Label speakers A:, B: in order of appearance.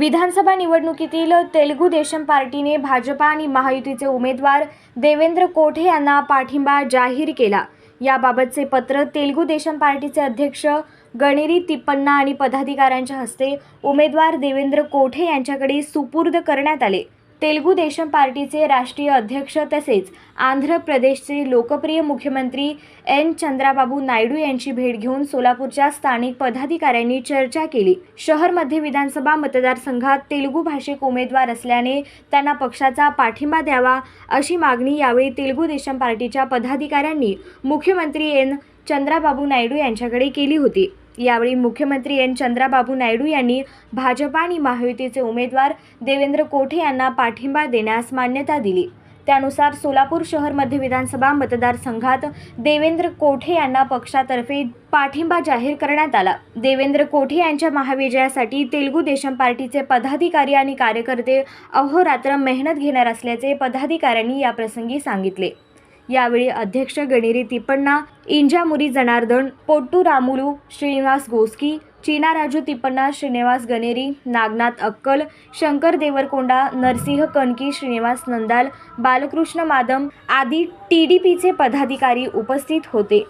A: विधानसभा निवडणुकीतील तेलुगू देशम पार्टीने भाजपा आणि महायुतीचे उमेदवार देवेंद्र कोठे यांना पाठिंबा जाहीर केला. याबाबतचे पत्र तेलुगू देशम पार्टीचे अध्यक्ष गणेरी तिप्पन्ना आणि पदाधिकाऱ्यांच्या हस्ते उमेदवार देवेंद्र कोठे यांच्याकडे सुपूर्द करण्यात आले. तेलुगू देशम पार्टीचे राष्ट्रीय अध्यक्ष तसेच आंध्र प्रदेशचे लोकप्रिय मुख्यमंत्री एन चंद्राबाबू नायडू यांची भेट घेऊन सोलापूरच्या स्थानिक पदाधिकाऱ्यांनी चर्चा केली. शहर मध्य विधानसभा मतदारसंघात तेलुगू भाषिक उमेदवार असल्याने त्यांना पक्षाचा पाठिंबा द्यावा अशी मागणी यावेळी तेलुगू देशम पार्टीच्या पदाधिकाऱ्यांनी मुख्यमंत्री एन चंद्राबाबू नायडू यांच्याकडे केली होती. यावेळी मुख्यमंत्री एन चंद्राबाबू नायडू यांनी भाजपा आणि महायुतीचे उमेदवार देवेंद्र कोठे यांना पाठिंबा देण्यास मान्यता दिली. त्यानुसार सोलापूर शहर मध्य विधानसभा मतदारसंघात देवेंद्र कोठे यांना पक्षातर्फे पाठिंबा जाहीर करण्यात आला. देवेंद्र कोठे यांच्या महाविजयासाठी तेलुगू देशम पार्टीचे पदाधिकारी आणि कार्यकर्ते अहोरात्र मेहनत घेणार असल्याचे पदाधिकाऱ्यांनी याप्रसंगी सांगितले. यावेळी अध्यक्ष गणेरी तिप्पण्णा इंजामुरी जनार्दन पोट्टू रामुलू श्रीनिवास गोस्की चीना राजू तिप्पण्णा श्रीनिवास गणेरी नागनाथ अक्कल शंकर देवरकोंडा नरसिंह कणकी श्रीनिवास नंदाल बालकृष्ण मादम आदी टी डी पीचे पदाधिकारी उपस्थित होते.